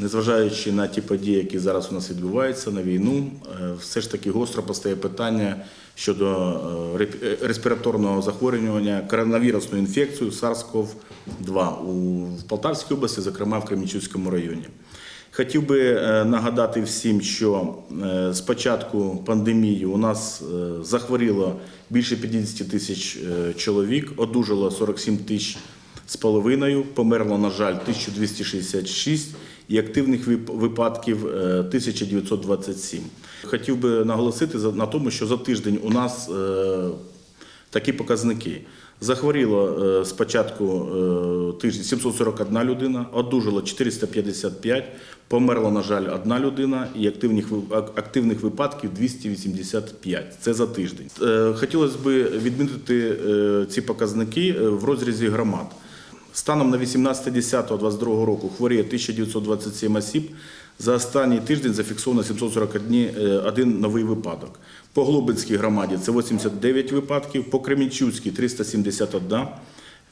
незважаючи на ті події, які зараз у нас відбуваються на війну, е, все ж таки гостро постає питання щодо е, е, респіраторного захворювання коронавірусною інфекцією SARS-CoV-2 у Полтавській області, зокрема в Кремінчуцькому районі. Хотів би нагадати всім, що з початку пандемії у нас захворіло більше 50 тисяч чоловік, одужало 47 тисяч з половиною, померло, на жаль, 1266 і активних вип- випадків е, 1927. Хотів би наголосити на тому, що за тиждень у нас е, такі показники. Захворіло е, з початку е, тижня 741 людина, одужало 455, померла, на жаль, одна людина і активних, активних випадків 285. Це за тиждень. Е, Хотілося б відмітити е, ці показники е, в розрізі громад. Станом на 18.10.22 року хворіє 1927 осіб. За останній тиждень зафіксовано 741 е, новий випадок. По Глобинській громаді це 89 випадків, по Кремінчуцькій 371,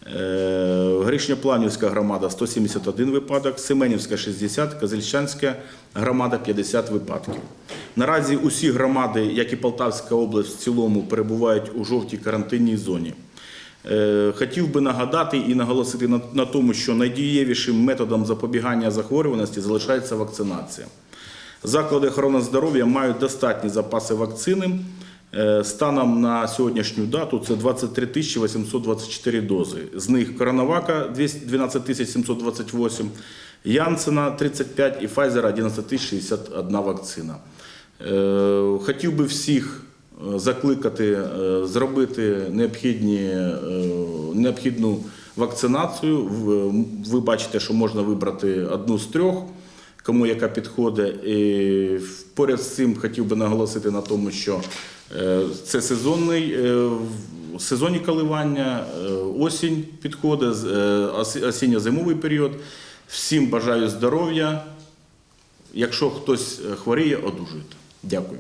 е, Гришньопланівська громада 171 випадок, Семенівська 60, Козельщанська громада 50 випадків. Наразі усі громади, як і Полтавська область в цілому, перебувають у жовтій карантинній зоні. Е, Хотів би нагадати і наголосити на, тому, що найдієвішим методом запобігання захворюваності залишається вакцинація. Заклади охорони здоров'я мають достатні запаси вакцини. Е, Станом на сьогоднішню дату це 23 тисячі 824 дози. З них Коронавака 12 тисяч 728, Янсена 35 і Pfizer 11 тисяч 61 вакцина. Е, Хотів би всіх закликати е, зробити необхідні, е, необхідну вакцинацію. Ви бачите, що можна вибрати одну з трьох, кому яка підходить. І поряд з цим хотів би наголосити на тому, що е, це сезонний, е, сезонні коливання, е, осінь підходить, е, осінньо-зимовий період. Всім бажаю здоров'я. Якщо хтось е, хворіє, одужуйте. Дякую.